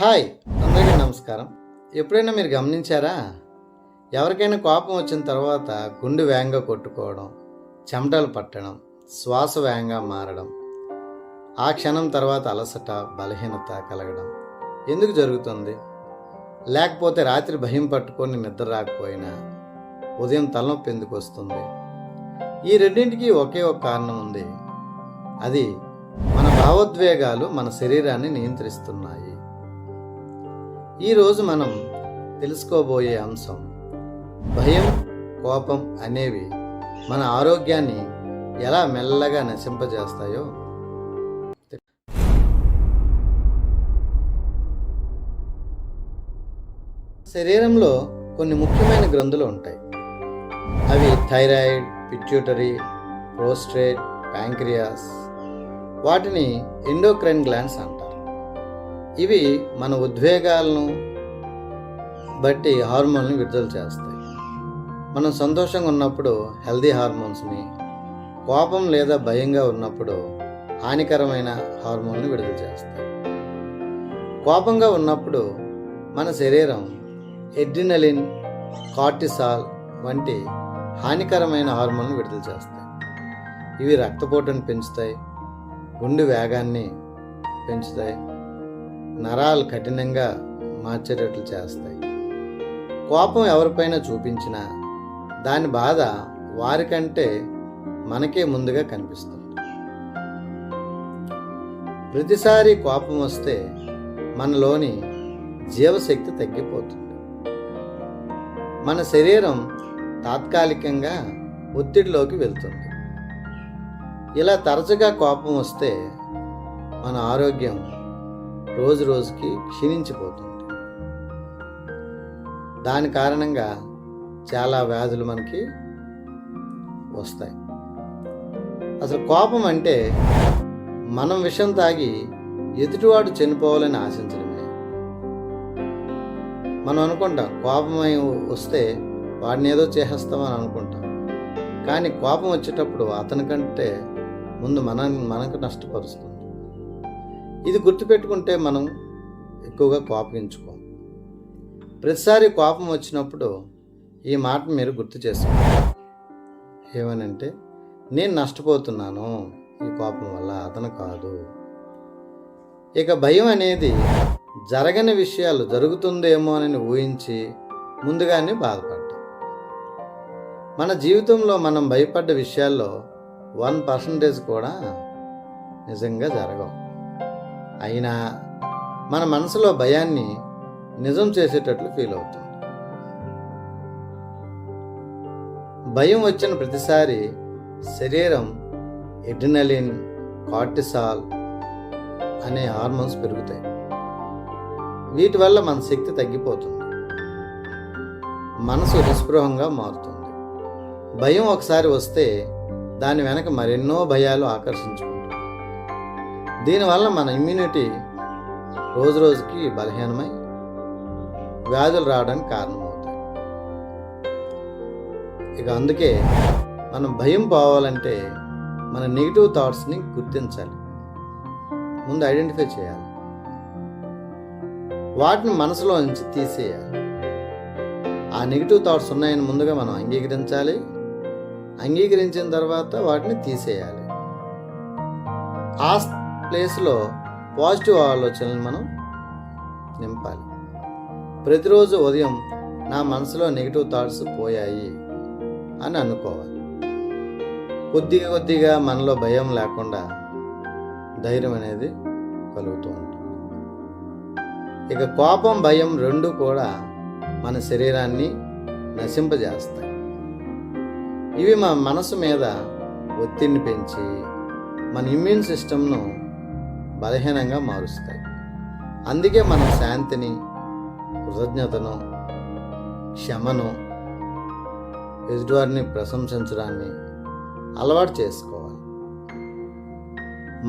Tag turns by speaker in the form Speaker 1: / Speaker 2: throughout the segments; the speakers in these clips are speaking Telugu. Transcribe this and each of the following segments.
Speaker 1: హాయ్ అందరికీ నమస్కారం. ఎప్పుడైనా మీరు గమనించారా? ఎవరికైనా కోపం వచ్చిన తర్వాత గుండె వేగంగా కొట్టుకోవడం చెమటలు పట్టడం శ్వాస వేగంగా మారడం ఆ క్షణం తర్వాత అలసట బలహీనత కలగడం ఎందుకు జరుగుతుంది? లేకపోతే రాత్రి భయం పట్టుకొని నిద్ర రాకపోయినా ఉదయం తలనొప్పి ఎందుకు వస్తుంది? ఈ రెండింటికి ఒకే ఒక కారణం ఉంది. అది మన భావోద్వేగాలు మన శరీరాన్ని నియంత్రిస్తున్నాయి. ఈరోజు మనం తెలుసుకోబోయే అంశం భయం కోపం అనేవి మన ఆరోగ్యాన్ని ఎలా మెల్లగా నశింపజేస్తాయో. శరీరంలో కొన్ని ముఖ్యమైన గ్రంథులు ఉంటాయి. అవి థైరాయిడ్ పిట్యూటరీ ప్రోస్ట్రేట్ ప్యాంక్రియాస్. వాటిని ఎండోక్రైన్ గ్లాండ్స్ అంటారు. ఇవి మన ఉద్వేగాలను బట్టి హార్మోన్లు విడుదల చేస్తాయి. మనం సంతోషంగా ఉన్నప్పుడు హెల్దీ హార్మోన్స్ని కోపం లేదా భయంగా ఉన్నప్పుడు హానికరమైన హార్మోన్లు విడుదల చేస్తాయి. కోపంగా ఉన్నప్పుడు మన శరీరం ఎడ్రినలిన్ కార్టిసాల్ వంటి హానికరమైన హార్మోన్లు విడుదల చేస్తాయి. ఇవి రక్తపోటును పెంచుతాయి గుండె వేగాన్ని పెంచుతాయి నరాలు కఠినంగా మార్చేటట్లు చేస్తాయి. కోపం ఎవరిపైన చూపించినా దాని బాధ వారికంటే మనకే ముందుగా కనిపిస్తుంది. ప్రతిసారి కోపం వస్తే మనలోని జీవశక్తి తగ్గిపోతుంది. మన శరీరం తాత్కాలికంగా ఒత్తిడిలోకి వెళ్తుంది. ఇలా తరచుగా కోపం వస్తే మన ఆరోగ్యం రోజు రోజుకి క్షీణించిపోతుంది. దాని కారణంగా చాలా వ్యాధులు మనకి వస్తాయి. అసలు కోపం అంటే మనం విషం తాగి ఎదుటివాడు చనిపోవాలని ఆశించడమే. మనం అనుకుంటాం కోపమై వస్తే వాడిని ఏదో చేసేస్తామని అనుకుంటాం. కానీ కోపం వచ్చేటప్పుడు అతనికంటే ముందు మన మనకు నష్టపరుస్తుంది. ఇది గుర్తుపెట్టుకుంటే మనం ఎక్కువగా కోపగించుకోం. ప్రతిసారి కోపం వచ్చినప్పుడు ఈ మాట మీరు గుర్తు చేసుకోండి ఏమనంటే నేను నష్టపోతున్నాను. ఈ కోపం వల్ల అతను కాదు. ఇక భయం అనేది జరగని విషయాలు జరుగుతుందేమో అని ఊహించి ముందుగానే బాధపడ్డాం మన జీవితంలో మనం భయపడ్డ విషయాల్లో వన్ పర్సంటేజ్ కూడా నిజంగా జరగవు. అయినా మన మనసులో భయాన్ని నిజం చేసేటట్లు ఫీల్ అవుతుంది. భయం వచ్చిన ప్రతిసారి శరీరం ఎడ్రినలిన్ కార్టిసాల్ అనే హార్మోన్స్ పెరుగుతాయి. వీటి వల్ల మన శక్తి తగ్గిపోతుంది. మనసు నిస్పృహంగా మారుతుంది. భయం ఒకసారి వస్తే దాని వెనక మరెన్నో భయాలు ఆకర్షించుకుంటాయి. దీనివల్ల మన ఇమ్యూనిటీ రోజు రోజుకి బలహీనమై వ్యాధులు రావడానికి కారణమవుతాయి. ఇక అందుకే మనం భయం పోవాలంటే మన నెగిటివ్ థాట్స్ని గుర్తించాలి. ముందు ఐడెంటిఫై చేయాలి. వాటిని మనసులో నుంచి తీసేయాలి. ఆ నెగిటివ్ థాట్స్ ఉన్నాయని ముందుగా మనం అంగీకరించాలి. అంగీకరించిన తర్వాత వాటిని తీసేయాలి. ఆ ప్లేస్లో పాజిటివ్ ఆలోచనలు మనం నింపాలి. ప్రతిరోజు ఉదయం నా మనసులో నెగిటివ్ థాట్స్ పోయాయి అని అనుకోవాలి. కొద్దిగా కొద్దిగా మనలో భయం లేకుండా ధైర్యం అనేది కలుగుతూ ఉంటుంది. ఇక కోపం భయం రెండు కూడా మన శరీరాన్ని నశింపజేస్తాయి. ఇవి మన మనసు మీద ఒత్తిడిని పెంచి మన ఇమ్యూన్ సిస్టమ్ను బలహీనంగా మారుస్తాయి. అందుకే మనం శాంతిని కృతజ్ఞతను క్షమను ఎదుటివారిని ప్రశంసించడాన్ని అలవాటు చేసుకోవాలి.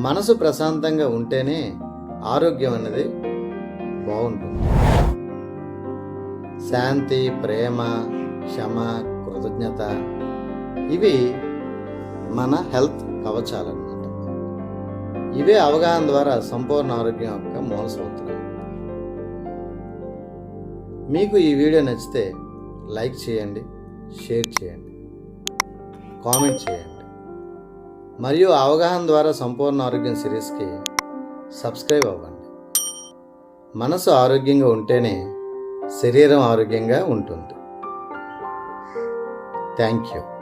Speaker 1: మనసు ప్రశాంతంగా ఉంటేనే ఆరోగ్యం అనేది బాగుంటుంది. శాంతి ప్రేమ క్షమ కృతజ్ఞత ఇవి మన హెల్త్ కవచాలన్నమాట ఇవే అవగాహన ద్వారా సంపూర్ణ ఆరోగ్యం యొక్క మూల సూత్రం మీకు ఈ వీడియో నచ్చితే లైక్ చేయండి షేర్ చేయండి కామెంట్ చేయండి. మరియు అవగాహన ద్వారా సంపూర్ణ ఆరోగ్యం సిరీస్కి సబ్స్క్రైబ్ అవ్వండి. మనసు ఆరోగ్యంగా ఉంటేనే శరీరం ఆరోగ్యంగా ఉంటుంది. Thank you.